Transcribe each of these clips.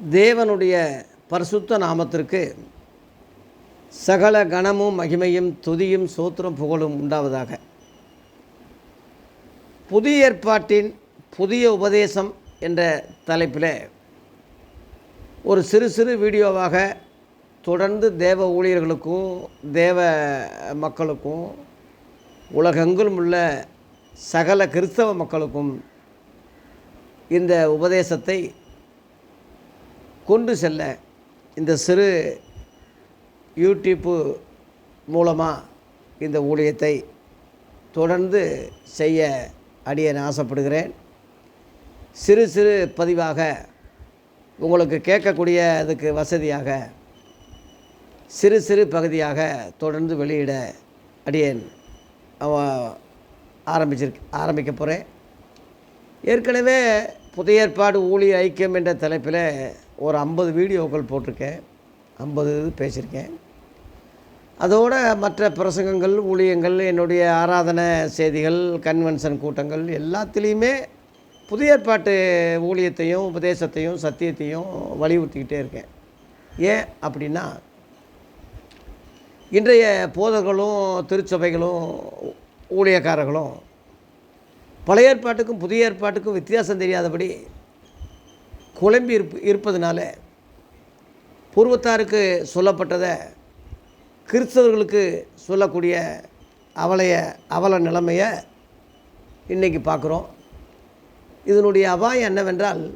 தேவனுடைய பரிசுத்த நாமத்திற்கு சகல கணமும் மகிமையும் துதியும் சோத்திரம் புகழும் உண்டாவதாக. புதிய ஏற்பாட்டின் புதிய உபதேசம் என்ற தலைப்பில் ஒரு சிறு சிறு வீடியோவாக தொடர்ந்து தேவ ஊழியர்களுக்கும் தேவ மக்களுக்கும் உலகெங்கிலும் உள்ள சகல கிறிஸ்தவ மக்களுக்கும் இந்த உபதேசத்தை கொண்டு செல்ல இந்த சிறு யூடியூப்பு மூலமாக இந்த ஊழியத்தை தொடர்ந்து செய்ய அடியேன் ஆசைப்படுகிறேன். சிறு சிறு பதிவாக உங்களுக்கு கேட்கக்கூடிய அதுக்கு வசதியாக சிறு சிறு பகுதியாக தொடர்ந்து வெளியிட அடியேன் அவ- ஆரம்பிச்சிருக் ஆரம்பிக்க போகிறேன் ஏற்கனவே புதிய ஏற்பாடு ஊழிய ஐக்கியம் என்ற தலைப்பில் ஒரு ஐம்பது வீடியோக்கள் போட்டிருக்கேன். ஐம்பது இது பேசியிருக்கேன். அதோட மற்ற பிரசங்கங்கள் ஊழியங்கள் என்னுடைய ஆராதனை செய்திகள் கன்வென்ஷன் கூட்டங்கள் எல்லாத்துலேயுமே புதிய ஏற்பாட்டு ஊழியத்தையும் உபதேசத்தையும் சத்தியத்தையும் வலியுறுத்திக்கிட்டே இருக்கேன். ஏன் அப்படின்னா இன்றைய போதர்களும் திருச்சபைகளும் ஊழியக்காரர்களும் பழைய ஏற்பாட்டுக்கும் புதிய ஏற்பாட்டுக்கும் வித்தியாசம் தெரியாதபடி குழம்பி இருப் இருப்பதனால பூர்வத்தாருக்கு சொல்லப்பட்டதை கிறிஸ்தவர்களுக்கு சொல்லக்கூடிய அவலைய அவல நிலைமையை இன்றைக்கி பார்க்குறோம். இதனுடைய அபாயம் என்னவென்றால்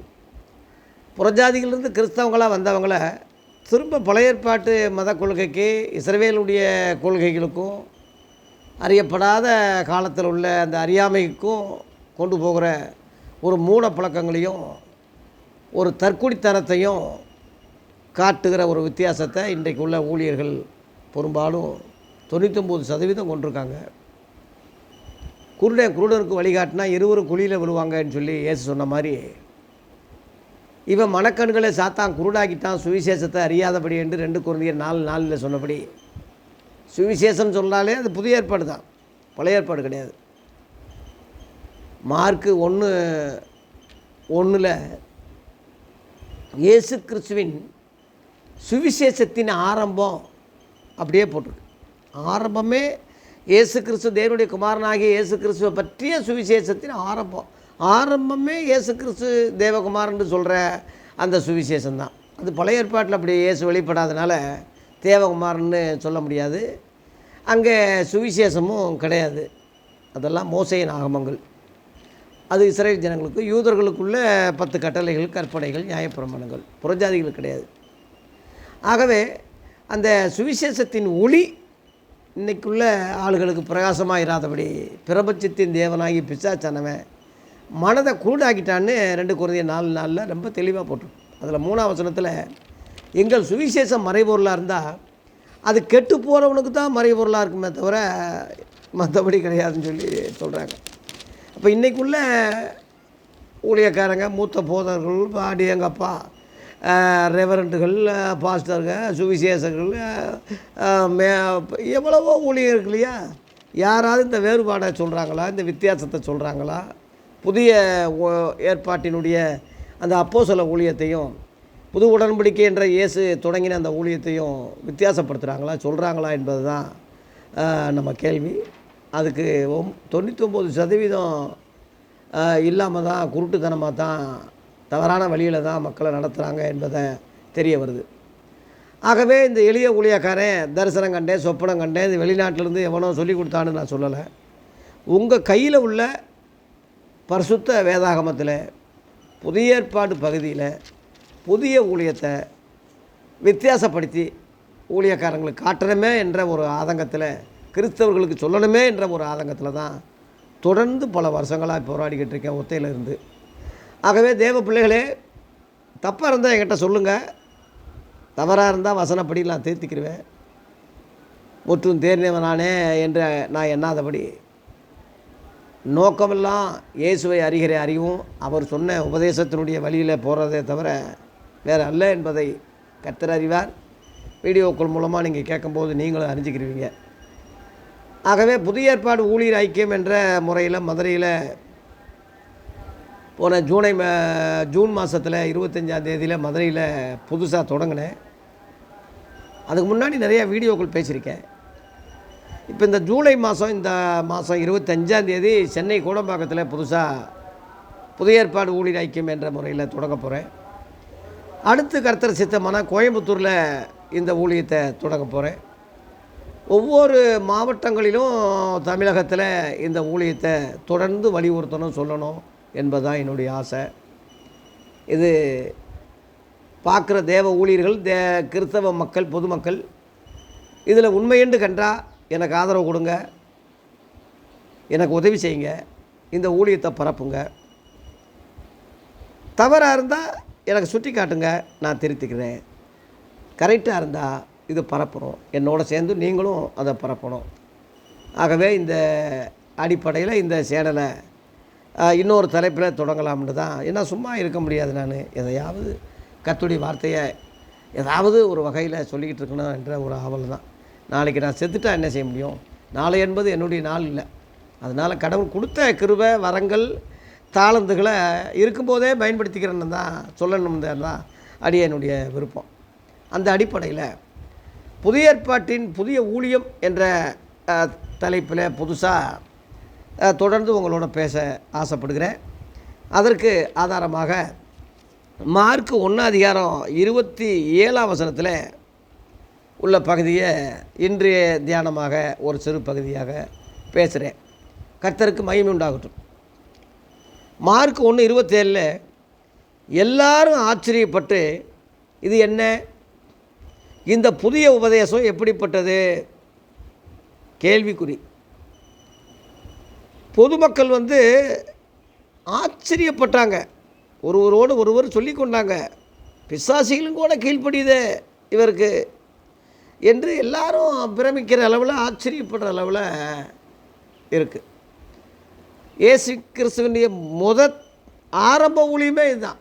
புறஜாதிகளிருந்து கிறிஸ்தவங்களாக வந்தவங்கள திரும்ப பழைய ஏற்பாட்டு மத கொள்கைக்கு இஸ்ரவேலுடைய கொள்கைகளுக்கும் அறியப்படாத காலத்தில் உள்ள அந்த அறியாமைக்கும் கொண்டு போகிற ஒரு மூட பழக்கங்களையும் ஒரு தற்குடித்தனத்தையும் காட்டுகிற ஒரு வித்தியாசத்தை இன்றைக்கு உள்ள ஊழியர்கள் பெரும்பாலும் தொண்ணூத்தொம்பது சதவீதம் கொண்டிருக்காங்க. குருடன் குருடனுக்கு வழிகாட்டினா இருவரும் குழியில் விழுவாங்கன்னு சொல்லி ஏசு சொன்ன மாதிரி இவன் மனக்கண்களை சாத்தான் குருடாக்கிட்டான் சுவிசேஷத்தை அறியாதபடி என்று ரெண்டு குருந்தியர் நாலு நாளில் சொன்னபடி சுவிசேஷம் சொன்னாலே அது புதிய ஏற்பாடு தான் பழைய ஏற்பாடு கிடையாது. மார்க்கு ஒன்று ஒன்றில் இயேசு கிறிஸ்துவின் சுவிசேஷத்தின் ஆரம்பம் அப்படியே போட்டிருக்கு. ஆரம்பமே இயேசு கிறிஸ்து தேவனுடைய குமாரனாகிய இயேசு கிறிஸ்துவை பற்றிய சுவிசேஷத்தின் ஆரம்பம். ஆரம்பமே இயேசு கிறிஸ்து தேவகுமாரன்னு சொல்கிற அந்த சுவிசேஷம் தான் அது பழைய ஏற்பாட்டில் அப்படி இயேசு வெளிப்படாதனால தேவகுமாரன்னு சொல்ல முடியாது. அங்கே சுவிசேஷமும் கிடையாது. அதெல்லாம் மோசையின் ஆகமங்கள். அது இஸ்ரேல் ஜனங்களுக்கு யூதர்களுக்குள்ள பத்து கட்டளைகள் கற்பனைகள் நியாயப்பிரமாணங்கள். புறஜாதிகள் கிடையாது. ஆகவே அந்த சுவிசேஷத்தின் ஒளி இன்றைக்குள்ள ஆளுகளுக்கு பிரகாசமாக இராதபடி பிரபஞ்சத்தின் தேவனாகி பிசாச்சானவன் மனதை குருடாக்கிட்டான்னு ரெண்டு குறைந்த நாலு நாளில் ரொம்ப தெளிவாக போட்டு அதில் மூணாம் வசனத்தில் எங்கள் சுவிசேஷம் மறைபொருளாக இருந்தால் அது கெட்டு போகிறவனுக்கு தான் மறைபொருளாக இருக்குமே தவிர மற்றபடி கிடையாதுன்னு சொல்லி சொல்கிறாங்க அப்போ இன்றைக்குள்ள ஊழியக்காரங்க மூத்த போதர்கள் பாடி எங்கள் அப்பா ரெவரண்ட்டுகள் பாஸ்டர்கள் சுவிசேஷர்கள் மே எவ்வளவோ ஊழியர் இருக்கு இல்லையா? யாராவது இந்த வேறுபாடை சொல்கிறாங்களா இந்த வித்தியாசத்தை சொல்கிறாங்களா புதிய ஓ- ஏற்பாட்டினுடைய அந்த அப்போ சில ஊழியத்தையும் புது உடன்படிக்கை என்ற இயேசு தொடங்கின அந்த ஊழியத்தையும் வித்தியாசப்படுத்துகிறாங்களா சொல்கிறாங்களா என்பது தான் நம்ம கேள்வி. அதுக்கு ஒம் தொண்ணூத்தொம்பது சதவீதம் இல்லாமல் தான் குருட்டுத்தனமாக தான் தவறான வழியில் தான் மக்களை நடத்துகிறாங்க என்பதை தெரிய வருது. ஆகவே இந்த எளிய ஊழியக்காரன் தரிசனம் கண்டேன் சொப்பனம் கண்டேன் இது வெளிநாட்டிலேருந்து எவனோ சொல்லி கொடுத்தான்னு நான் சொல்லலை. உங்கள் கையில் உள்ள பரிசுத்த வேதாகமத்தில் புதிய ஏற்பாடு பகுதியில் புதிய ஊழியத்தை வித்தியாசப்படுத்தி ஊழியக்காரங்களுக்கு காட்டணுமே என்ற ஒரு ஆதங்கத்தில் கிறிஸ்தவர்களுக்கு சொல்லணுமே என்ற ஒரு ஆதங்கத்தில் தான் தொடர்ந்து பல வருஷங்களாக போராடிக்கிட்டு இருக்கேன் ஒத்தையில் இருந்து. ஆகவே தேவ பிள்ளைகளே தப்பாக இருந்தால் என்கிட்ட சொல்லுங்கள் தவறாக இருந்தால் வசனப்படி நான் திருத்திக்கிடுவேன் முற்றும் தேர்ந்தவனானே என்று நான் எண்ணாதபடி. நோக்கமெல்லாம் இயேசுவை அறிகிற அறிவும் அவர் சொன்ன உபதேசத்தினுடைய வழியில் போகிறதே தவிர வேறு அல்ல என்பதை கர்த்தர் அறிவார். வீடியோக்கள் மூலமாக நீங்கள் கேட்கும்போது நீங்களும் அறிஞ்சிக்கிருவீங்க. ஆகவே புதிய ஏற்பாடு ஊழியர் ஐக்கியம் என்ற முறையில் மதுரையில் போன ஜூனை மா- ஜூன் மாதத்தில் இருபத்தஞ்சாம் தேதியில் மதுரையில் புதுசாக தொடங்கினேன். அதுக்கு முன்னாடி நிறையா வீடியோக்கள் பேசியிருக்கேன். இப்போ இந்த ஜூலை மாதம் இந்த மாதம் இருபத்தஞ்சாம் தேதி சென்னை கோடம்பாக்கத்தில் புதுசாக புதிய ஏற்பாடு ஊழியர் ஐக்கியம் என்ற முறையில் தொடங்க போகிறேன் அடுத்து கர்த்தர் சித்தமான கோயம்புத்தூரில் இந்த ஊழியத்தை தொடங்க போகிறேன் ஒவ்வொரு மாவட்டங்களிலும் தமிழகத்தில் இந்த ஊழியத்தை தொடர்ந்து வலியுறுத்தணும் சொல்லணும் என்பதுதான் என்னுடைய ஆசை. இது பார்க்குற தேவ ஊழியர்கள் தே கிறிஸ்தவ மக்கள் பொதுமக்கள் இதில் உண்மையென்று கண்டா எனக்கு ஆதரவு கொடுங்க. எனக்கு உதவி செய்யுங்க. இந்த ஊழியத்தை பரப்புங்க. தவறாக இருந்தால் எனக்கு சுட்டி காட்டுங்க நான் திருத்திக்கிறேன். கரெக்டாக இருந்தால் இது பரப்புகிறோம் என்னோட சேர்ந்து நீங்களும் அதை பரப்பணும். ஆகவே இந்த அடிப்படையில் இந்த சேனலை இன்னொரு தலைப்பில் தொடங்கலாம்னு தான். ஏன்னா சும்மா இருக்க முடியாது நான். எதையாவது கத்துடைய வார்த்தையை ஏதாவது ஒரு வகையில் சொல்லிக்கிட்டு இருக்கணும் என்ற ஒரு ஆவல் தான். நாளைக்கு நான் செத்துட்டா என்ன செய்ய முடியும்? நாளை என்பது என்னுடைய நாள் இல்லை. அதனால் கடவுள் கொடுத்த கிருப வரங்கள் தாளந்துகளை இருக்கும்போதே பயன்படுத்திக்கிறேன்னு தான் சொல்லணும் தான் என்னுடைய விருப்பம். அந்த அடிப்படையில் புதிய ஏற்பாட்டின் புதிய ஊழியம் என்ற தலைப்பில் புதுசாக தொடர்ந்து உங்களோட பேச ஆசைப்படுகிறேன். அதற்கு ஆதாரமாக மார்க் ஒன்று அதிகாரம் இருபத்தி ஏழாம் வசனத்தில் உள்ள பகுதியை இன்றைய தியானமாக ஒரு சிறு பகுதியாக பேசுகிறேன் கர்த்தருக்கு மகிமை உண்டாகட்டும். மார்க் ஒன்று இருபத்தேழில் எல்லாரும் ஆச்சரியப்பட்டு இது என்ன? இந்த புதிய உபதேசம் எப்படிப்பட்டது? கேள்விக்குறி. பொதுமக்கள் வந்து ஆச்சரியப்பட்டாங்க. ஒருவரோடு ஒருவர் சொல்லி கொண்டாங்க. பிசாசிகளும் கூட கீழ்ப்படியுதே இவருக்கு என்று எல்லாரும் பிரமிக்கிற அளவில் ஆச்சரியப்படுற அளவில் இருக்குது ஏசு கிறிஸ்துவனுடைய முத ஆரம்ப ஊழியமே இதுதான்.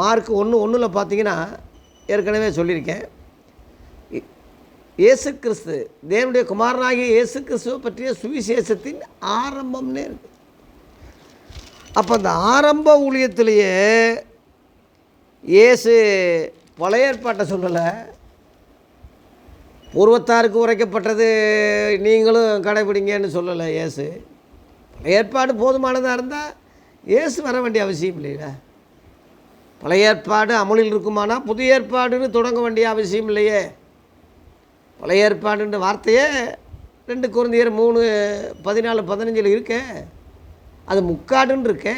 மார்க் ஒன்று ஒன்றில் பார்த்தீங்கன்னா ஏற்கனவே சொல்லியிருக்கேன். இயேசு கிறிஸ்து தேவனுடைய குமாரனாகிய இயேசு கிறிஸ்துவை பற்றிய சுவிசேஷத்தின் ஆரம்பம்னே இருக்கு. அப்போ அந்த ஆரம்ப ஊழியத்திலேயே இயேசு பழைய ஏற்பாட்டை சொல்லலை. பூர்வத்தாருக்கு உரைக்கப்பட்டது நீங்களும் கடைபிடிங்கன்னு சொல்லலை இயேசு. பழைய ஏற்பாடு போதுமானதாக இருந்தால் இயேசு வர வேண்டிய அவசியம் இல்லையில பழைய ஏற்பாடு அமலில் இருக்குமானா புதிய ஏற்பாடுன்னு தொடங்க வேண்டிய அவசியம் இல்லையே. பழைய ஏற்பாடுன்ற வார்த்தையே ரெண்டு குழந்தையர் மூணு பதினாலு பதினஞ்சில் இருக்கே. அது முக்காடுன்னு இருக்கே.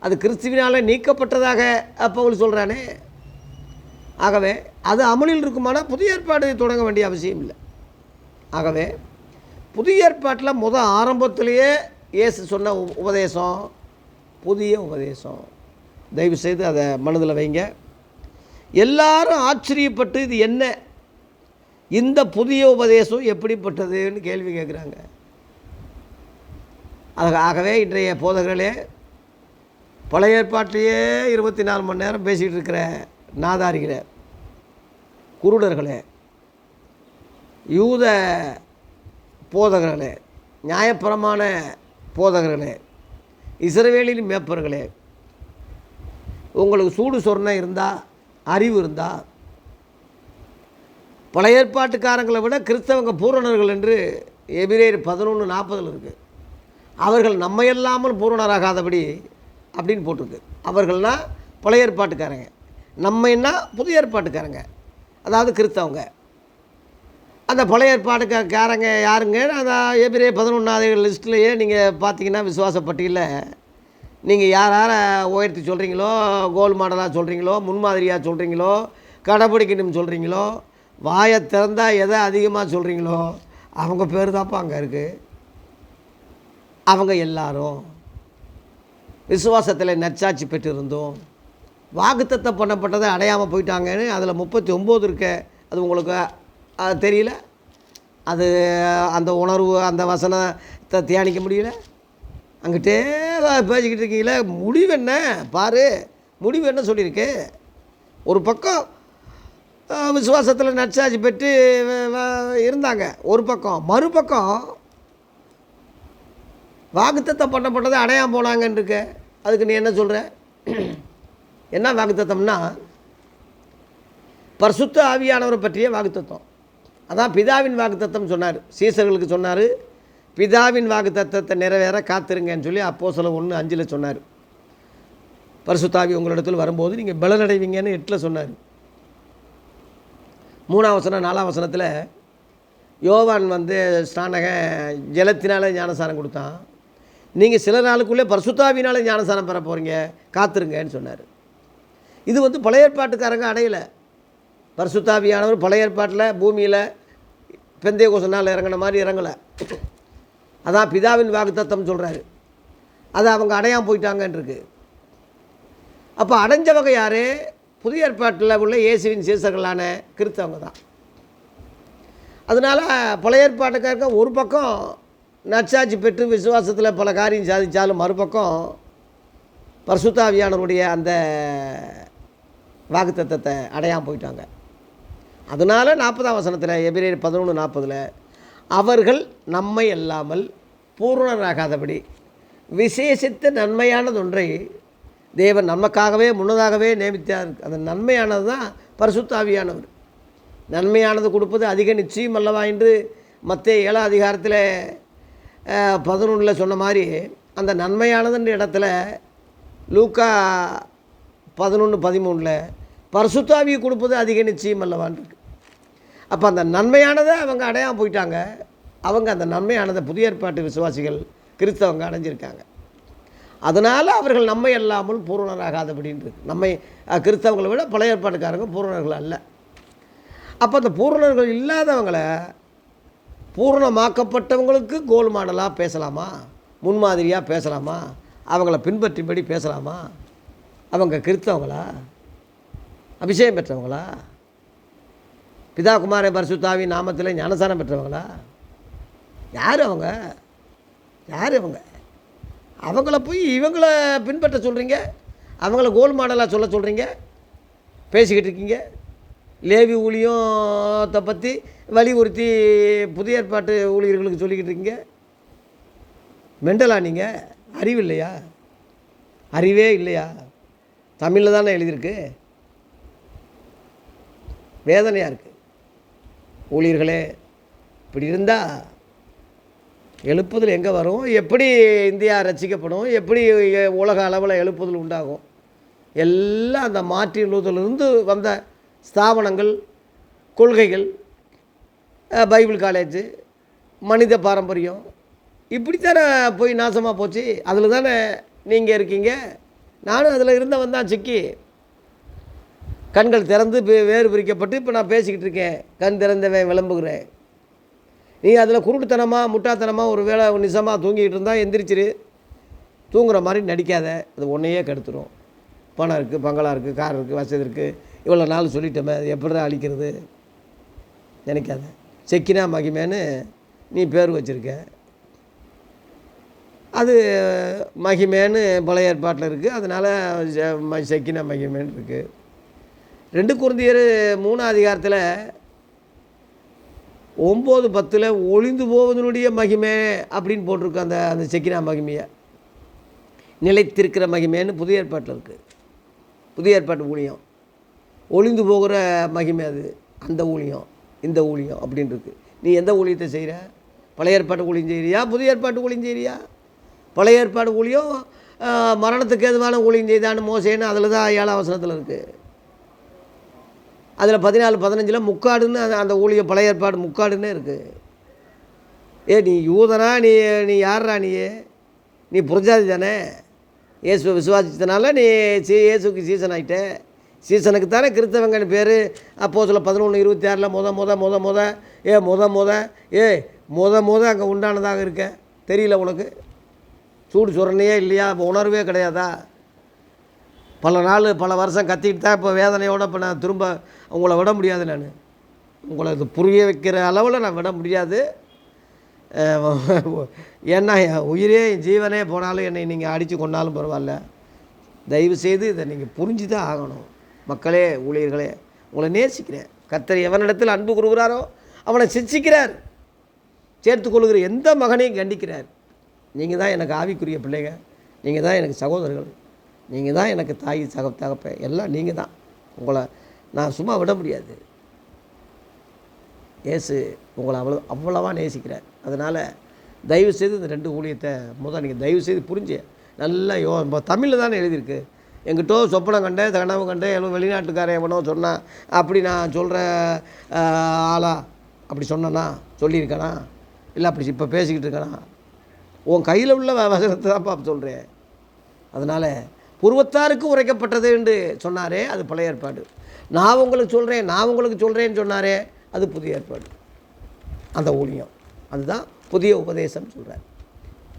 அது கிறிஸ்துவினால் நீக்கப்பட்டதாக பவுல் சொல்கிறானே ஆகவே அது அமலில் இருக்குமானால் புதிய ஏற்பாடு தொடங்க வேண்டிய அவசியம் இல்லை. ஆகவே புதிய ஏற்பாட்டில் முத ஆரம்பத்திலேயே இயேசு சொன்ன உ- உபதேசம் புதிய உபதேசம். தயவுசெய்து அதை மனதில் வைங்க. எல்லாரும் ஆச்சரியப்பட்டு இது என்ன? இந்த புதிய உபதேசம் எப்படிப்பட்டதுன்னு கேள்வி கேட்குறாங்க. ஆகவே இன்றைய போதகர்களே பழைய ஏற்பாட்டிலேயே இருபத்தி நாலு மணி நேரம் பேசிகிட்டு இருக்கிற நாதாரிகளே குருடர்களே யூத போதகர்களே நியாயப்பிரமாண போதகர்களே இஸ்ரவேலின் மேப்பர்களே உங்களுக்கு சூடு சொர்ணம் இருந்தால் அறிவு இருந்தால் பழைய ஏற்பாட்டுக்காரங்களை விட கிறிஸ்தவங்க பூரணர்கள் என்று எபிரேர் பதினொன்று நாற்பதில் இருக்குது அவர்கள் நம்மையல்லாமல் பூரணராகாதபடி அப்படின்னு போட்டிருக்கு. அவர்கள்னா பழைய ஏற்பாட்டுக்காரங்க. நம்மைன்னா புதிய ஏற்பாட்டுக்காரங்க. அதாவது கிறிஸ்தவங்க. அந்த பழைய ஏற்பாட்டுக்காரங்க யாருங்க? அந்த எபிரே பதினொன்றாவது லிஸ்ட்லேயே நீங்கள் பார்த்தீங்கன்னா விசுவாச பட்டியலில் நீங்கள் யார் யாரை உயர்த்தி சொல்கிறீங்களோ கோல் மாடலாக சொல்கிறீங்களோ முன்மாதிரியாக சொல்கிறீங்களோ கடைப்பிடிக்கணும் சொல்கிறீங்களோ வாயை திறந்தால் எதை அதிகமாக சொல்கிறீங்களோ அவங்க பேர் தான்ப்பா அங்கே இருக்குது அவங்க எல்லாரும் விசுவாசத்தில் நற்சாட்சி பெற்றிருந்தோம். வாக்குத்தத்தை பண்ணப்பட்டதை அடையாமல் போயிட்டாங்கன்னு அதில் முப்பத்தி ஒம்பது இருக்க அது உங்களுக்கு அது தெரியல? அது அந்த உணர்வு அந்த வசனத்தை தியானிக்க முடியல? அங்கிட்டே பேசிக்கிட்டு இருக்கீங்களே முடிவு என்ன? பாரு முடிவு என்ன சொல்லியிருக்கு? ஒரு பக்கம் விசுவாசத்தில் நற்சாட்சி பெற்று இருந்தாங்க. ஒரு பக்கம். மறுபக்கம் வாக்குத்தத்தம் பண்ணப்பட்டதை அடையாம போனாங்கன்னு இருக்கு அதுக்கு நீ என்ன சொல்கிற என்ன வாக்குத்தத்தம்னா பரிசுத்த ஆவியானவரை பற்றிய வாக்குத்தத்தம். அதான் பிதாவின் வாக்குத்தத்தம் சொன்னார். சீசர்களுக்கு சொன்னார் பிதாவின் வாக்குத்தத்தத்தை நிறைவேற காத்திருங்கன்னு சொல்லி அப்போ சில ஒன்று அஞ்சில் சொன்னார். பரிசுத்தாவி உங்களிடத்தில் வரும்போது நீங்கள் பலனடைவீங்கன்னு எட்டில் சொன்னார். மூணாம் வசனம் நாலாம் வசனத்தில் யோவான் வந்து ஸ்நானக ஜலத்தினால ஞானசாரம் கொடுத்தான். நீங்கள் சில நாளுக்குள்ளே பரிசுத்தாவினால ஞானசாரம் பெற போகிறீங்க காத்திருங்கன்னு சொன்னார். இது வந்து பழைய ஏற்பாட்டுக்காரங்க அடையலை. பரிசுத்தாவியானவர் பழைய ஏற்பாட்டில் பூமியில் பெந்தைய கோசனால் இறங்கின மாதிரி இறங்கலை. அதான் பிதாவின் வாக்குத்தத்தம் சொல்கிறாரு அதை அவங்க அடையாமல் போயிட்டாங்கன்னு இருக்கு அப்போ அடைஞ்சவங்க யார்? புதிய ஏற்பாட்டில் உள்ள இயேசுவின் சீசர்களான கிறிஸ்தவங்க தான். அதனால் பழைய ஏற்பாட்டுக்காரங்க ஒரு பக்கம் நற்சாட்சி பெற்று விசுவாசத்தில் பல காரியம் சாதித்தாலும் மறுபக்கம் பரிசுத்தாவியானவருடைய அந்த வாக்குத்தத்தத்தை அடையாமல் போயிட்டாங்க. அதனால் நாற்பதாம் வசனத்தில் எபிரேர் பதினொன்று நாற்பதில் அவர்கள் நம்மை அல்லாமல் பூர்ணராகாதபடி விசேஷித்த நன்மையானதொன்றை தேவன் நமக்காகவே முன்னதாகவே நியமித்தார். அந்த நன்மையானது தான் பரிசுத்தாவியானவர் நன்மையானது கொடுப்பது அதிக நிச்சயம் அல்லவா என்று மற்ற ஏழாம் அதிகாரத்தில் பதினொன்றில் சொன்ன மாதிரி அந்த நன்மையானதுன்ற இடத்துல லூக்கா பதினொன்று பதிமூணில் பரிசுத்தாவியை கொடுப்பது அதிக நிச்சயம் அல்லவான் இருக்கு. அப்போ அந்த நன்மையானதை அவங்க அடையாமல் போயிட்டாங்க. அவங்க அந்த நன்மையானதை புதிய ஏற்பாட்டு விசுவாசிகள் கிறிஸ்தவங்க அடைஞ்சிருக்காங்க. அதனால் அவர்கள் நம்மை அல்லாமல் பூரணராகாதபடின்றது நம்மை கிறிஸ்தவங்களை விட பழைய ஏற்பாட்டுக்காரங்க பூரணர்கள் அல்ல. அப்போ அந்த பூரணர்கள் இல்லாதவங்களை பூரணமாக்கப்பட்டவங்களுக்கு கோல் மாடலாக பேசலாமா? முன்மாதிரியாக பேசலாமா? அவங்கள பின்பற்றும்படி பேசலாமா? அவங்க கிறிஸ்தவங்களா? அபிஷேகம் பெற்றவங்களா? பிதா குமார பரிசுத்தாவி நாமத்தில் ஞானசானம் பெற்றவங்களா? யார் அவங்க? யார் அவங்க அவங்கள போய் இவங்கள பின்பற்ற சொல்கிறீங்க அவங்கள கோல் மாடலாக சொல்ல சொல்கிறீங்க பேசிக்கிட்டு இருக்கீங்க? லேவி ஊழியத்தை பற்றி வலியுறுத்தி புதிய ஏற்பாட்டு ஊழியர்களுக்கு சொல்லிக்கிட்டு இருக்கீங்க? மெண்டலா நீங்கள் அறிவு இல்லையா? அறிவே இல்லையா? தமிழில் தானே எழுதியிருக்கு. வேதனையாக இருக்குது ஊழியர்களே இப்படி இருந்தால் எழுப்புதல் எங்கே வரும்? எப்படி இந்தியா ரசிக்கப்படும்? எப்படி உலக அளவில் எழுப்புதல் உண்டாகும்? எல்லாம் அந்த மாற்றி லூதரிலிருந்து வந்த ஸ்தாபனங்கள் கொள்கைகள் பைபிள் காலேஜு மனித பாரம்பரியம் இப்படித்தானே போய் நாசமாக போச்சு? அதில் தானே நீங்கள் இருக்கீங்க? நானும் அதில் இருந்தவன் தான் சிக்கி. கண்கள் திறந்து வேறு பிரிக்கப்பட்டு இப்போ நான் பேசிக்கிட்டு இருக்கேன். கண் திறந்தவன் விளம்புகிறேன். நீ அதில் குருட்டுத்தனமாக முட்டாத்தனமாக ஒரு வேளை நிசமாக தூங்கிக்கிட்டு இருந்தால் எந்திரிச்சிரு. தூங்குற மாதிரி நடிக்காத. அது ஒன்றையே கெடுத்துரும். பணம் இருக்குது பங்களா இருக்குது கார் இருக்குது வசதி இருக்குது இவ்வளோ நாள் சொல்லிட்டோமே அது எப்படி தான் அழிக்கிறது? நினைக்காத. செக்கினா மகிமேன்னு நீ பேர் வச்சுருக்க. அது மகிமேன்னு பழைய ஏற்பாட்டில் இருக்குது அதனால் செக்கினா மகிமேன்னு இருக்குது ரெண்டு குருந்தியர் மூணாம் அதிகாரத்தில் ஒம்பது பத்தில் ஒளிந்து போவதனுடைய மகிமை அப்படின்னு போட்டிருக்கு அந்த அந்த செக்கினா மகிமையை. நிலைத்திருக்கிற மகிமைன்னு புதிய ஏற்பாட்டில் இருக்குது புதிய ஏற்பாட்டு ஊழியம். ஒளிந்து போகிற மகிமை அது. அந்த ஊழியம் இந்த ஊழியம் அப்படின்னு இருக்கு. நீ எந்த ஊழியத்தை செய்கிற பழைய ஏற்பாட்டு ஊழியம் செய்கிறியா புதிய ஏற்பாட்டு ஊழியம் செய்கிறியா பழைய ஏற்பாடு ஊழியம் மரணத்துக்கு எதுவான ஊழியம் செய்தான்னு மோசேன்னு அதில் தான் ஏழாம் அவசரத்தில் இருக்குது அதில் பதினாலு பதினஞ்சில் முக்காடுன்னு அந்த அந்த ஊழியம் பழைய ஏற்பாடு முக்காடுன்னு இருக்குது ஏ நீ யூதனா? நீ நீ யார்ரா நீ? நீ புரிஞ்சாதி தானே? இயேசுவை விசுவாசித்தனால நீ சீ இயேசுக்கு சீசன் ஆகிட்ட சீசனுக்கு தானே கிறிஸ்தவங்கன்னு பேர். அப்போ சொல்ல பதினொன்று இருபத்தி ஆறில் முத முத முத முத. ஏ முத முத. ஏ முத முத அங்கே உண்டானதாக இருக்க. தெரியல உனக்கு? சூடு சுரணையே இல்லையா? உணர்வே கிடையாதா? பல நாள் பல வருஷம் கத்திக்கிட்டு தான் இப்போ வேதனையோடு இப்போ நான் திரும்ப உங்களை விட முடியாது நான். உங்களை இது புரிய வைக்கிற அளவில் நான் விட முடியாது. அஹ், ஏன்னா என் உயிரே என் ஜீவனே போனாலும் என்னை நீங்கள் அடித்து கொண்டாலும் பரவாயில்ல. தயவு செய்து இதை நீங்கள் புரிஞ்சு தான் ஆகணும். மக்களே ஊழியர்களே உங்களை நேசிக்கிறேன். கத்தர் எவனிடத்தில் அன்பு கூறுகிறாரோ அவனை சிச்சிக்கிறார். சேர்த்துக்கொள்கிற எந்த மகனையும் கண்டிக்கிறார். நீங்கள் தான் எனக்கு ஆவிக்குரிய பிள்ளைங்க. நீங்கள் தான் எனக்கு சகோதரர்கள். நீங்கள் தான் எனக்கு தாய் சக தகப்ப. எல்லாம் நீங்கள் தான் உங்களை நான் சும்மா விட முடியாது. ஏசு உங்களை அவ்வளோ அவ்வளோவா நேசிக்கிறார். அதனால் தயவு செய்து இந்த ரெண்டு ஊழியத்தை முதல் நீங்கள் தயவு செய்து புரிஞ்சு நல்லா யோ இப்போ தமிழில் தானே எழுதியிருக்கு. எங்கிட்டோ சொப்பனம் கண்டேன் கனவு கண்டேன் எவ்வளோ வெளிநாட்டுக்காரன் எவனோ சொன்னான் அப்படி நான் சொல்கிற ஆளா? அப்படி சொன்னனா சொல்லியிருக்கானா? இல்லை அப்படி இப்போ பேசிக்கிட்டு இருக்கானா? உன் கையில் உள்ள வ- வசனத்தை தான்ப்பா சொல்கிறேன் அதனால் பூர்வத்தாருக்கு உரைக்கப்பட்டது என்று சொன்னாரே அது பழைய ஏற்பாடு. நான் உங்களுக்கு சொல்கிறேன் நான் உங்களுக்கு சொல்கிறேன்னு சொன்னாரே அது புதிய ஏற்பாடு. அந்த ஊழியம். அதுதான் புதிய உபதேசம் சொல்கிறார்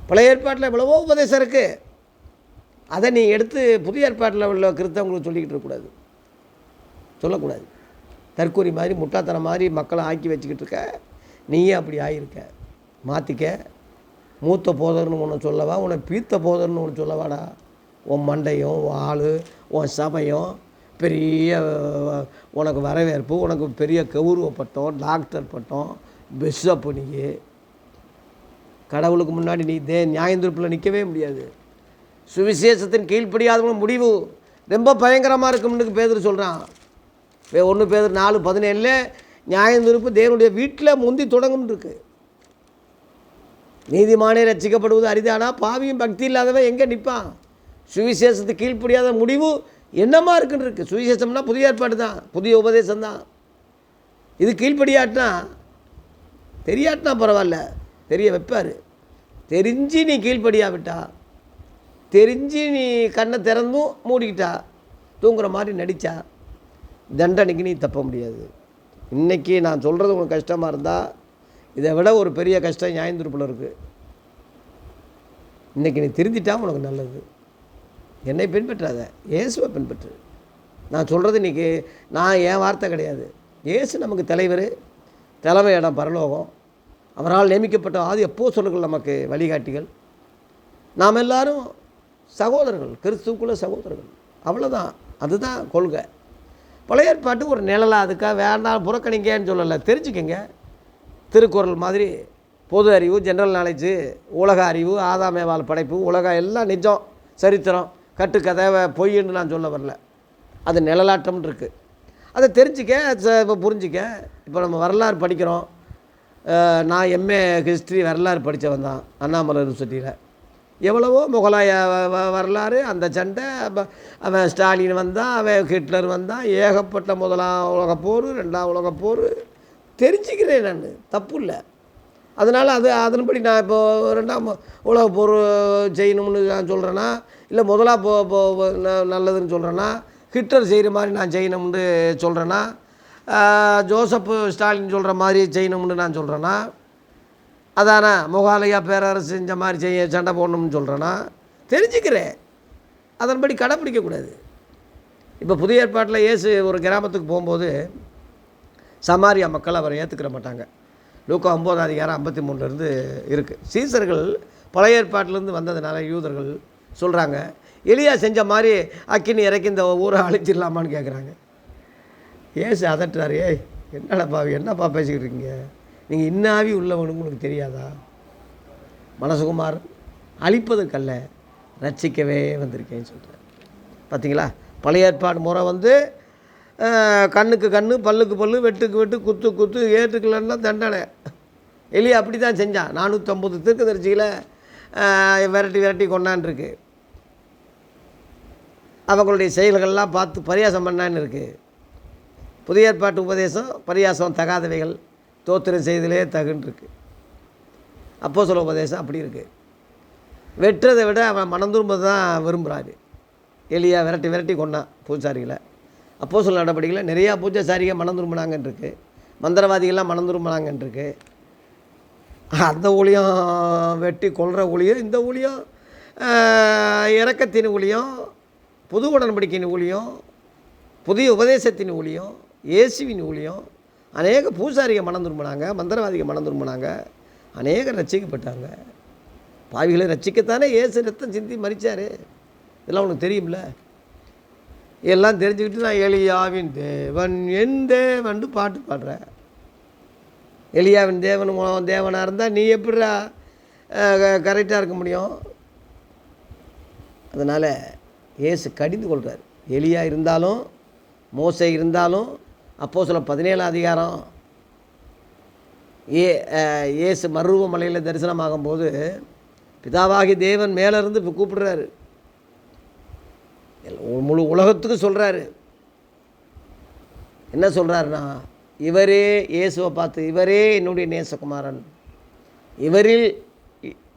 பழைய ஏற்பாட்டில் எவ்வளவோ உபதேசம் இருக்குது அதை நீ எடுத்து புதிய ஏற்பாட்டில் உள்ள கிறிஸ்தவங்களுக்கு சொல்லிக்கிட்டு இருக்கக்கூடாது. சொல்லக்கூடாது. தற்கூரி மாதிரி முட்டாத்தனம் மாதிரி மக்களை ஆக்கி வச்சுக்கிட்டு இருக்க. நீயே அப்படி ஆகியிருக்க மாற்றிக்க மூத்த போதர்னு ஒன்று சொல்லவா உன்னை பீத்த போதர்னு ஒன்று சொல்லவாடா. உன் மண்டையும் உன் ஆள் உன் சபையும் பெரிய உனக்கு வரவேற்பு உனக்கு பெரிய கௌரவ பட்டம் டாக்டர் பட்டம் பிஷப்பு நீ. கடவுளுக்கு முன்னாடி நீ தே நியாயந்திருப்பில் நிற்கவே முடியாது. சுவிசேஷத்தின் கீழ்ப்படியாதவங்க முடிவு. ரொம்ப பயங்கரமாக இருக்கும்னு பேதர் சொல்கிறான் ஒன்று பேதர் நாலு பதினேழில் நியாயந்திருப்பு தேவனுடைய வீட்டில் முந்தி தொடங்கும்னு இருக்கு. நீதிமானே ரசிக்கப்படுவது அரிதானா? பாவியும் பக்தி இல்லாதவன் எங்கே நிற்பான் சுவிசேஷத்துக்கு கீழ்ப்படியாத முடிவு என்னமா இருக்குன்னு இருக்குது சுவிசேஷம்னா புதிய ஏற்பாடு தான். புதிய உபதேசம் தான். இது கீழ்ப்படியாட்டினா தெரியாட்டினா பரவாயில்ல. தெரிய வைப்பார். தெரிஞ்சு நீ கீழ்ப்படியாவிட்டா தெரிஞ்சு நீ கண்ணை திறந்தும் மூடிக்கிட்டா தூங்குற மாதிரி நடித்தா தண்டனைக்கு நீ தப்ப முடியாது. இன்றைக்கி நான் சொல்கிறது உங்களுக்கு கஷ்டமாக இருந்தால் இதை விட ஒரு பெரிய கஷ்டம் நியாயந்திருப்பில் இருக்குது இன்றைக்கி நீ திருந்திட்டா உனக்கு நல்லது. என்னை பின்பற்றாத. இயேசுவை பின்பற்று. நான் சொல்கிறது இன்றைக்கி நான் என் வார்த்தை கிடையாது. இயேசு நமக்கு தலைவர் தலைமை இடம் பரலோகம். அவரால் நியமிக்கப்பட்ட ஆதி சொல்லுங்கள் நமக்கு வழிகாட்டிகள். நாம் எல்லாரும் சகோதரர்கள் கிறிஸ்துக்குள்ள சகோதரர்கள். அவ்வளோதான் அதுதான் கொள்கை. பழைய ஏற்பாட்டு ஒரு நிழலாக அதுக்காக வேண்டாம் புறக்கணிங்கன்னு சொல்லலை. தெரிஞ்சுக்கங்க. திருக்குறள் மாதிரி பொது அறிவு ஜென்ரல் நாலேஜு உலக அறிவு ஆதாமேவால் படைப்பு உலகம் எல்லாம் நிஜம் சரித்திரம். கட்டுக்கதை பொய்ன்னு நான் சொல்ல வரல. அது நிழலாட்டம் இருக்குது அதை தெரிஞ்சுக்க இப்போ புரிஞ்சிக்க. இப்போ நம்ம வரலாறு படிக்கிறோம். நான் எம்ஏ ஹிஸ்ட்ரி வரலாறு படித்தவன் தான் அண்ணாமலை யூனிவர்சிட்டியில் எவ்வளவோ முகலாய வ- வரலாறு அந்த சண்டை அவன் ஸ்டாலின் வந்தான் அவன் ஹிட்லர் வந்தான் ஏகப்பட்ட முதலாம் உலக போர் ரெண்டாம் உலக போர். தெரிஞ்சுக்கிறேன் நான் தப்பு இல்லை. அதனால் அது அதன்படி நான் இப்போது ரெண்டாம் உலக போர் செய்யணும்னு நான் சொல்கிறேன்னா இல்லை முதலாக போ போ நல்லதுன்னு சொல்கிறேன்னா ஹிட்லர் செய்கிற மாதிரி நான் செய்யணும்னு சொல்கிறேன்னா ஜோசப் ஸ்டாலின் சொல்கிற மாதிரி செய்யணும்னு நான் சொல்கிறேன்னா அதானே முகாலயா பேரரசு செஞ்ச மாதிரி செய்ய சண்டை போடணும்னு சொல்கிறேன்னா தெரிஞ்சுக்கிறேன். அதன்படி கடைப்பிடிக்கக்கூடாது இப்போ புதிய ஏற்பாட்டில் இயேசு ஒரு கிராமத்துக்கு போகும்போது சமாரியா மக்கள் அவரை ஏற்றுக்கிற மாட்டாங்க. லூக்கா ஒம்போதாம் அதிகாரம் ஐம்பத்தி மூணுலேருந்து இருக்குது சீசர்கள் பழைய ஏற்பாட்டிலேருந்து வந்ததுனால யூதர்கள் சொல்கிறாங்க எளியா செஞ்ச மாதிரி அக்கினி இறக்கி இந்த ஊரை அழிச்சிடலாமான்னு கேட்குறாங்க ஏசு அதட்டுறாரு? ஏய் என்னடாப்பா என்னப்பா பேசிக்கிட்டு இருக்கீங்க? நீங்கள் இன்னாவி உள்ளவனு உங்களுக்கு தெரியாதா? மனசுகுமார் அழிப்பதற்கல்ல ரட்சிக்கவே வந்திருக்கேன்னு சொல்கிறார் பார்த்தீங்களா பழைய ஏற்பாடு முறை வந்து கண்ணுக்கு கண்ணு பல்லுக்கு பல்லு வெட்டுக்கு வெட்டு குத்து குத்து ஏற்றுக்கலன்னா தண்டனை. எலியா அப்படி தான் செஞ்சான் நானூற்றம்பது தீர்க்கதரிசிகளை அஹ், விரட்டி விரட்டி கொண்டான்ருக்கு அவங்களுடைய செயல்கள்லாம் பார்த்து பரியாசம் பண்ணான்னு இருக்குது புதிய ஏற்பாட்டு உபதேசம் பரியாசம் தகாதவைகள் தோத்திரம் செய்தலே தகுன்னு இருக்குது அப்போ சொல்ல உபதேசம் அப்படி இருக்குது வெட்டுறதை விட அவன் மனம் திரும்பது தான் விரும்புகிறாரு எலியா விரட்டி விரட்டி கொண்டான் பூஜாரிகளை அப்போ சொல்ல நடவடிக்கையில் நிறையா பூஜாசாரிகள் மனம் திரும்பினாங்கன்னு மந்திரவாதிகள்லாம் மனம் திரும்பினாங்கன்னு அந்த ஊழியம் வெட்டி கொள்கிற ஊழியம் இந்த ஊழியம் இறக்கத்தின் ஊழியம் புது உடன்படிக்கையின் ஊழியம் புதிய உபதேசத்தின் ஊழியம் இயேசுவின் ஊழியம். அநேக பூசாரிகள் மனம் திரும்பினாங்க மந்திரவாதிகள் மனம் திரும்பினாங்க. அநேகர் ரசிக்கப்பட்டாங்க பாவிகளை ரசிக்கத்தானே இயேசு ரத்தம் சிந்தி மறித்தார் இதெல்லாம் உனக்கு தெரியும்ல? எல்லாம் தெரிஞ்சுக்கிட்டு நான் எலியாவின் தேவன் என் தேவன் பாட்டு பாடுறேன். எலியாவின் தேவன் தேவனாக இருந்தால் நீ எப்படிடா கரெக்டாக இருக்க முடியும்? அதனால் இயேசு கடிந்து கொள்கிறார் எலியா இருந்தாலும் மோசை இருந்தாலும் அப்போ சில பதினேழாம் அதிகாரம் ஏ இயேசு மருவ மலையில் தரிசனமாகும்போது பிதாவாகி தேவன் மேலேருந்து இப்போ கூப்பிடுறாரு. முழு உலகத்துக்கு சொல்கிறாரு என்ன சொல்கிறாருன்னா இவரே இயேசுவை பார்த்து இவரே என்னுடைய நேசகுமாரன். இவரில்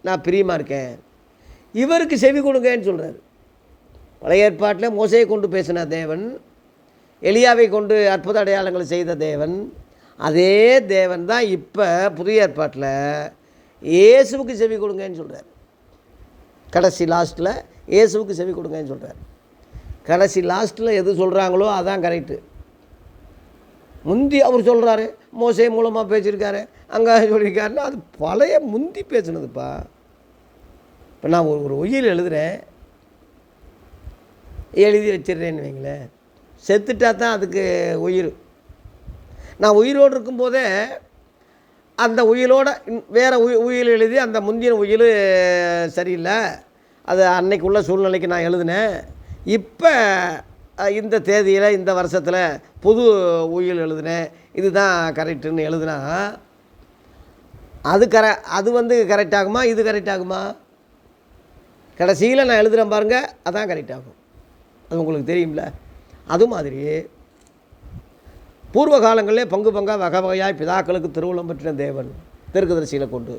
நான் பிரியமாக இருக்கேன். இவருக்கு செவி கொடுங்கன்னு சொல்கிறாரு பழைய ஏற்பாட்டில் மோசையை கொண்டு பேசின தேவன் எலியாவை கொண்டு அற்புத அடையாளங்களை செய்த தேவன் அதே தேவன் தான் இப்போ புதிய ஏற்பாட்டில் இயேசுவுக்கு செவி கொடுங்கன்னு சொல்கிறார் கடைசி லாஸ்ட்டில் இயேசுவுக்கு செவி கொடுங்கன்னு சொல்கிறார் கடைசி லாஸ்ட்டில் எது சொல்கிறாங்களோ அதான் கரெக்டு முந்தி அவர் சொல்கிறாரு மோசை மூலமாக பேசியிருக்காரு அங்கே சொல்லியிருக்காருன்னா அது பழைய முந்தி பேசுனதுப்பா. இப்போ நான் ஒரு ஒரு ஒயில் எழுதுகிறேன் எழுதி வச்சிடுறேன்னு வைங்களேன். செத்துட்டா தான் அதுக்கு உயிர். நான் உயிரோடு இருக்கும்போதே அந்த உயிரோட இன்- உயி உயில் எழுதி அந்த முந்தின உயில் சரியில்லை. அது அன்னைக்கு உள்ள சூழ்நிலைக்கு நான் எழுதினேன். இப்போ இந்த தேதியில் இந்த வருஷத்தில் புது உயில் எழுதினேன். இதுதான் கரெக்டுன்னு எழுதுனா அது கர அது வந்து கரெக்ட் ஆகுமா? இது கரெக்ட் ஆகுமா? கடைசியில் நான் எழுதுகிறேன் பாருங்கள் அதான் கரெக்ட் ஆகும். அது உங்களுக்கு தெரியும்ல? அது மாதிரி பூர்வ காலங்களிலே பங்கு பங்காக வகை வகையாய் பிதாக்களுக்கு திருவுளம் பெற்ற தேவன் தெற்குதரிசியில் கொண்டு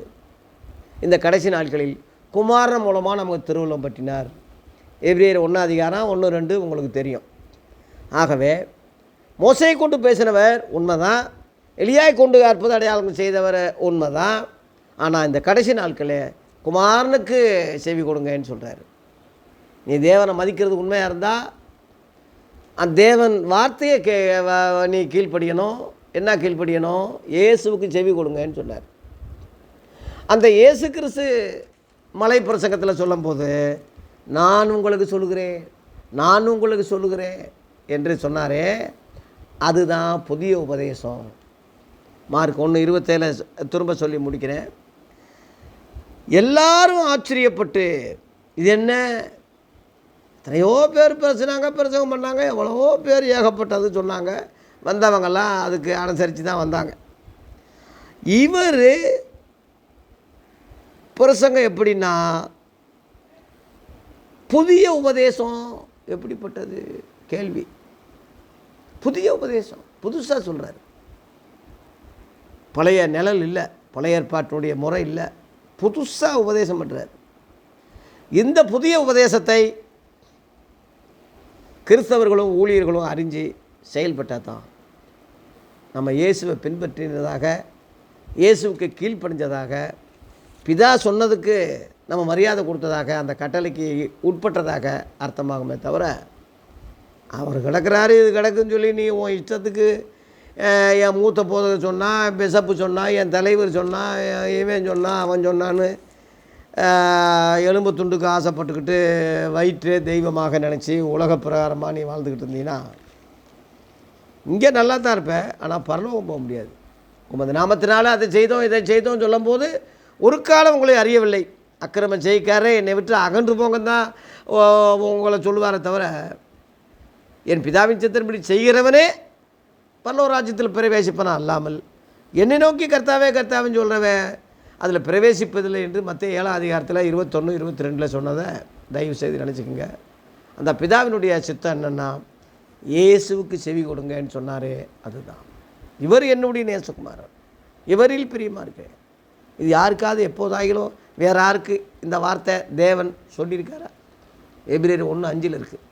இந்த கடைசி நாட்களில் குமாரன் மூலமாக நமக்கு திருவுளம் பற்றினார். எவ்ரியர் ஒன்றாதிகாரம் ஒன்று ரெண்டு உங்களுக்கு தெரியும். ஆகவே மோசையை கொண்டு பேசினவர் உண்மைதான். எளியாய் கொண்டு அற்புத அடையாளங்கள் செய்தவர் உண்மைதான். ஆனால் இந்த கடைசி நாட்களே குமாரனுக்கு செவி கொடுங்கன்னு சொல்கிறாரு நீ தேவனை மதிக்கிறது உண்மையாக இருந்தால் அந்த தேவன் வார்த்தையை கே நீ கீழ்ப்படியணும். என்ன கீழ்ப்படியணும்? இயேசுவுக்கு செவி கொடுங்கன்னு சொன்னார். அந்த இயேசு கிறிஸ்து மலை பிரசங்கத்தில் சொல்லும்போது நான் உங்களுக்கு சொல்லுகிறேன் நான் உங்களுக்கு சொல்லுகிறேன் என்று சொன்னாரே. அதுதான் புதிய உபதேசம். மார்க் ஒன்று இருபத்தேழு திரும்ப சொல்லி முடிக்கிறேன். எல்லாரும் ஆச்சரியப்பட்டு இது என்ன? எத்தனையோ பேர் பேசுனாங்க பிரசங்கம் பண்ணாங்க எவ்வளவோ பேர் ஏகப்பட்டது சொன்னாங்க. வந்தவங்கெல்லாம் அதுக்கு அனுசரித்து தான் வந்தாங்க. இவர் பிரசங்கம் எப்படின்னா புதிய உபதேசம் எப்படிப்பட்டது? கேள்வி. புதிய உபதேசம் புதுசாக சொல்கிறார் பழைய நிழல் இல்லை பழைய ஏற்பாட்டினுடைய முறை இல்லை புதுசாக உபதேசம் பண்ணுறார் இந்த புதிய உபதேசத்தை கிறிஸ்தவர்களும் ஊழியர்களும் அறிஞ்சு செயல்பட்டால் தான் நம்ம இயேசுவை பின்பற்றினதாக இயேசுவுக்கு கீழ்ப்படிஞ்சதாக பிதா சொன்னதுக்கு நம்ம மரியாதை கொடுத்ததாக அந்த கட்டளைக்கு உட்பட்டதாக அர்த்தமாகுமே தவிர அவர் கிடக்கிறாரு இது கிடக்குன்னு சொல்லி நீ உன் இஷ்டத்துக்கு என் மூத்த போதகர் சொன்னால் பிசப்பு சொன்னால் என் தலைவர் சொன்னால் இவன் சொன்னான் அவன் சொன்னான்னு எலும்பு துண்டுக்கு ஆசைப்பட்டுக்கிட்டு வயிற்று தெய்வமாக நினச்சி உலக பிரகாரமாக நீ வாழ்ந்துக்கிட்டு இருந்தீங்கன்னா இங்கே நல்லா தான் இருப்பேன் ஆனால் பரலோகம் போக முடியாது. உமது நாமத்தினால அதை செய்தோம் இதை செய்தோம் சொல்லும்போது ஒரு காலம் உங்களை அறியவில்லை. அக்கிரமம் செய்க்காரே என்னை விட்டு அகன்று போங்க தான் உங்களை சொல்லுவாரே தவிர என் பிதாவின் சித்திரப்படி செய்கிறவனே பல்லவ ராஜ்யத்தில் பிரவேசிப்பனா? அல்லாமல். என்னை நோக்கி கர்த்தாவே கர்த்தாவின்னு சொல்கிறவன் அதில் பிரவேசிப்பதில்லை என்று மற்ற ஏழாம் அதிகாரத்தில் இருபத்தொன்று இருபத்தி ரெண்டில் சொன்னதை தயவு செய்து நினச்சிக்கோங்க. அந்த பிதாவினுடைய சித்தம் என்னென்னா இயேசுவுக்கு செவி கொடுங்கன்னு சொன்னாரே அதுதான். இவர் என்னுடைய நேசகுமாரன் இவரில் பிரியமாக இருக்கேன் இது யாருக்காவது எப்போதாகிலோ வேற யாருக்கு இந்த வார்த்தை தேவன் சொல்லியிருக்காரா? எபிரேர் ஒன்று அஞ்சில் இருக்குது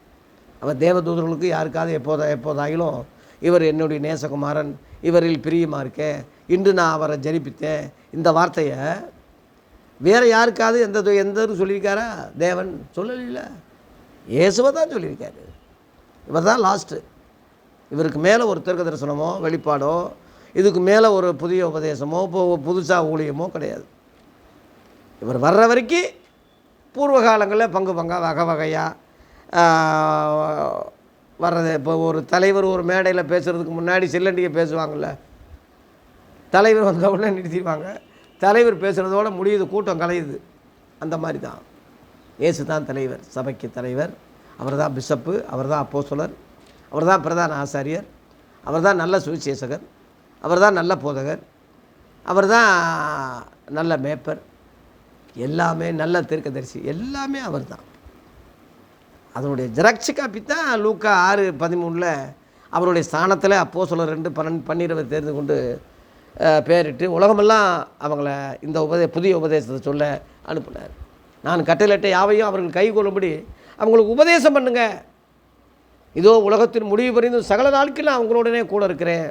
அவர் தேவதூதர்களுக்கு யாருக்காவது எப்போதா எப்போதாகிலும் இவர் என்னுடைய நேசகுமாரன் இவரில் பிரியமாக இருக்கேன் இன்று நான் அவரை ஜனிப்பித்தேன். இந்த வார்த்தையை வேறு யாருக்காவது எந்த எந்தன்னு எந்த சொல்லியிருக்காரா? தேவன் சொல்லலையில இயேசுவை தான் சொல்லியிருக்காரு. இவர் தான் லாஸ்ட்டு இவருக்கு மேலே ஒரு தீர்க்க தரிசனமோ வெளிப்பாடோ இதுக்கு மேலே ஒரு புதிய உபதேசமோ புதுசாக ஊழியமோ கிடையாது. இவர் வர்ற வரைக்கும் பூர்வ காலங்களில் பங்கு பங்காக வகை வகையாக வர்றது. இப்போ ஒரு தலைவர் ஒரு மேடையில் பேசுகிறதுக்கு முன்னாடி சில்லண்டியை பேசுவாங்கள்ல தலைவர் வந்த உடனே நிறுத்திடுவாங்க. தலைவர் பேசுகிறதோட முடியுது கூட்டம் கலையுது. அந்த மாதிரி தான். இயேசு தான் தலைவர் சபைக்கு தலைவர். அவர் தான் பிஷப்பு அவர் தான் அப்போஸ்தலர் அவர் தான் பிரதான ஆசாரியர் அவர் தான் நல்ல சுவிசேஷகர் அவர் தான் நல்ல போதகர் அவர் தான் நல்ல மேப்பர். எல்லாமே நல்ல தீர்க்கதரிசி எல்லாமே அவர் தான். அதனுடைய ஜெராக்ஸ் காப்பி தான் லூக்கா ஆறு பதிமூணில் அவருடைய ஸ்தானத்தில் அப்போ சொல்ல ரெண்டு பன்னெண்டு பன்னிரவை தேர்ந்து கொண்டு பேரிட்டு உலகமெல்லாம் அவங்கள இந்த உபதே புதிய உபதேசத்தை சொல்ல அனுப்புனார். நான் கட்டளையிட்ட யாவையும் அவர்கள் கை கொள்ளும்படி அவங்களுக்கு உபதேசம் பண்ணுங்க. இதோ உலகத்தின் முடிவு புரிந்து சகல நாட்கள் நான் கூட இருக்கிறேன்.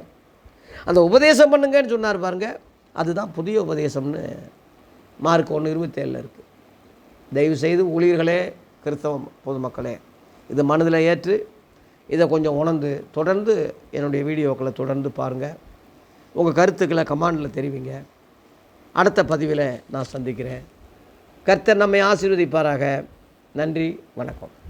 அந்த உபதேசம் பண்ணுங்கன்னு சொன்னார் பாருங்க. அதுதான் புதிய உபதேசம்னு மார்க் ஒன்று இருபத்தேழில் இருக்குது தயவு செய்து ஊழியர்களே கிறிஸ்தவ பொதுமக்களே இது மனதில் ஏற்று இதை கொஞ்சம் உணர்ந்து தொடர்ந்து என்னுடைய வீடியோக்களை தொடர்ந்து பாருங்கள் உங்கள் கருத்துக்களை கமாண்டில் தெரிவிங்க. அடுத்த பதிவில் நான் சந்திக்கிறேன். கர்த்தர் நம்மை ஆசீர்வதிப்பாராக. நன்றி வணக்கம்.